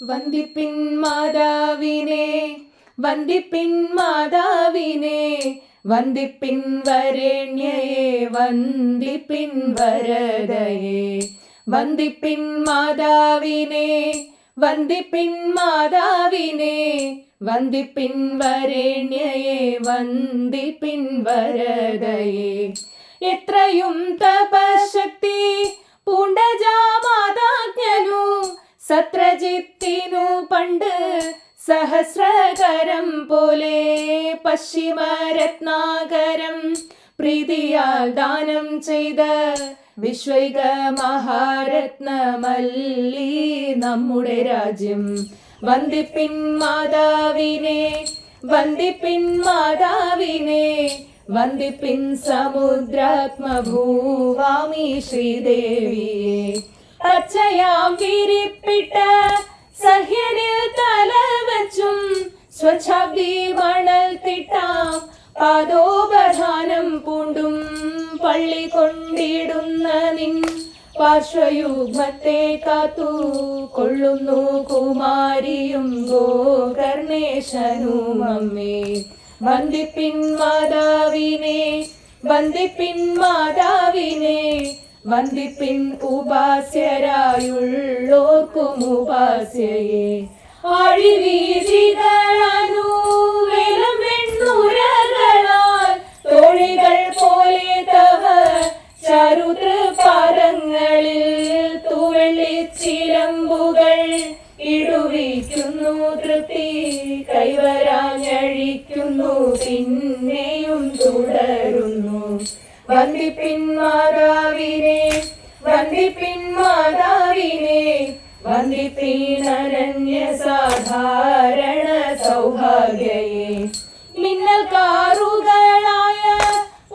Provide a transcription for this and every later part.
വന്ദിപ്പിൻ മാതാവിനെ വന്ദിപ്പിൻ മാതാവിനെ വന്ദിപ്പിൻ വരണ്യയെ വന്ദിപ്പിൻ വരദയെ വന്ദിപ്പിൻ മാതാവിനെ വന്ദിപ്പിൻ മാതാവിനെ വന്ദിപ്പിൻ വരണ്യയെ വന്ദിപ്പിൻ വരദയെ എത്രയും തപശക്തി പൂണ്ടജാമാതാജ്ഞനു സത്രജിത്തിനു പണ്ട് സഹസ്രകരം പോലെ പശ്ചിമരത്നാകരം പ്രീതിയാൽ ദാനം ചെയ്ത വിശ്വൈക മഹാരത്നമല്ലി നമ്മുടെ രാജ്യം. വന്ദിപ്പിൻ മാതാവിനെ വന്ദിപ്പിൻ മാതാവിനെ വന്ദിപ്പിൻ സമുദ്രാത്മഭൂവാമി ശ്രീദേവിയെ. പച്ചയാം വിരിപ്പിട്ട സഹ്യനിൽ തല വച്ചും സ്വച്ഛാബ്ദി മണൽ തിട്ടാം. പാദോപധാനം പൂണ്ടും പള്ളി കൊണ്ടിടുന്ന നിൻ പാർശ്വയുഗ്മത്തെ കാത്തു കൊള്ളുന്നു കുമാരിയും ഗോകർണേശനും അമ്മേ. വന്ദിപ്പിൻ മാതാവിനെ വന്ദിപ്പിൻ മാതാവിനെ വന്ദിപ്പിൻ ഉപാസ്യരായുള്ളോർക്കും ഉപാസ്യയെ. വെണ്ണുരകളാൽ തോഴികൾ പോലെ തവ. ചരുതൃപാദങ്ങളിൽ തൂവെള്ളിച്ചിലമ്പുകൾ ഇടുവിക്കുന്നു തൃപ്തി കൈവരാഞ്ഞഴിക്കുന്നു പിന്നെയും തുടരുന്നു. വന്ദിപ്പിൻ മാതാവിനെ വന്ദിപ്പിൻ മാതാവിനെ വന്ദിപ്പിൻ അനന്യ സാധാരണ സൗഭാഗ്യയെ. മിന്നൽ കാറുകളായ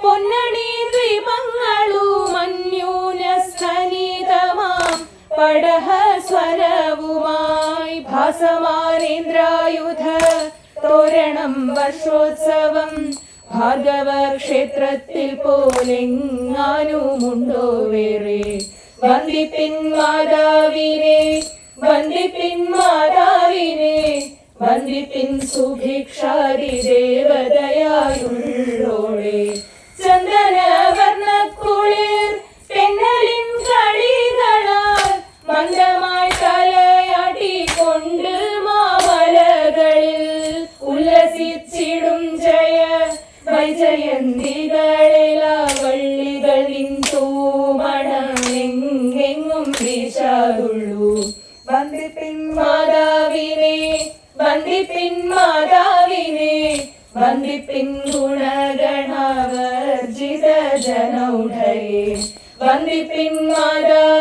പൊന്നണി ദീപങ്ങളും അന്യൂനസ്ഥനിതമാം പടഹ സ്വരവുമായി ഭാസമാനേന്ദ്രായുധ തോരണം വർഷോത്സവം ഭാർഗവ ക്ഷേത്രത്തിൽ പോലെങ്ങാനുമുണ്ടോ വേറെ? വന്ദിപ്പിൻ മാതാവിനെ വന്ദിപ്പിൻ മാതാവിനെ വന്ദിപ്പിൻ സുഭിക്ഷാരി ദേവതയായുള്ളോളെ ചന്ദനവർണക്കുളിർ വൈജയന്തികളിലാ വള്ളികൾ നിൻ തൂമണമെങ്ങെങ്ങും വീശാതുള്ളൂ വന്ദിപ്പിൻ മാതാവിനെ വന്ദിപ്പിൻ മാതാവിനെ വന്ദിപ്പിൻ ഗുണഗണവർജിത ജനൗഢയെ. വന്ദിപ്പിൻ മാതാവിനെ